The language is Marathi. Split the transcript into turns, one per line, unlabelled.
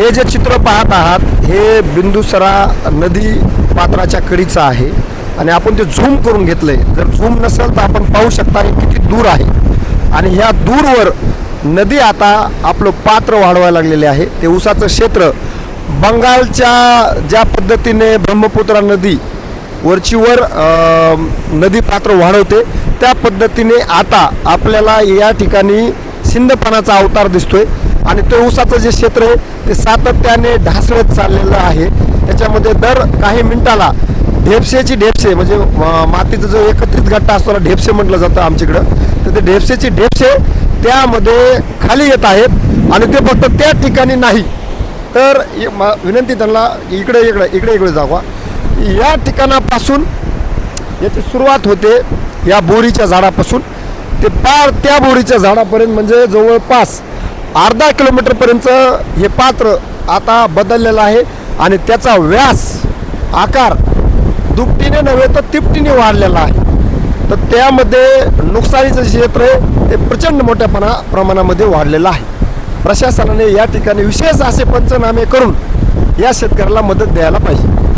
हे जे चित्र पाहत आहात हे बिंदुसरा नदी पात्राच्या कडीचं आहे. आणि आपण ते झूम करून घेतलंय. जर झूम नसेल तर आपण पाहू शकता हे किती दूर आहे. आणि ह्या दूरवर नदी आता आपलं पात्र वाढवायला लागलेले आहे. ते उसाचं क्षेत्र बंगालच्या ज्या पद्धतीने ब्रह्मपुत्रा नदी वरची वर नदी पात्र वाढवते त्या पद्धतीने आता आपल्याला या ठिकाणी सिंधपणाचा अवतार दिसतोय. आणि ते ऊसाचं जे क्षेत्र आहे ते सातत्याने ढासळत चाललेलं आहे. त्याच्यामध्ये दर काही मिनिटाला ढेपसेची ढेपसे म्हणजे मातीचं मातीचा जो एकत्रित गट्टा असतो ना ढेपसे म्हटलं जातं आमच्याकडं. तर ते ढेपसेची ढेपसे त्यामध्ये खाली येत आहेत आणि ते फक्त त्या ठिकाणी नाही. तर विनंती त्यांना इकडे इकडे इकडे इकडे जावा. या ठिकाणापासून याची सुरुवात होते या बोरीच्या झाडापासून. ते पार त्या बोरीच्या झाडापर्यंत म्हणजे जवळपास अर्धा किलोमीटरपर्यंत हे पात्र आता बदललेलं आहे आणि त्याचा व्यास आकार दुपटीने नव्हे तर तिपटीने वाढलेला आहे. तर त्यामध्ये नुकसानीचं क्षेत्र आहे ते प्रचंड मोठ्यापणा प्रमाणामध्ये वाढलेलं आहे. प्रशासनाने या ठिकाणी विशेष असे पंचनामे करून या शेतकऱ्याला मदत द्यायला पाहिजे.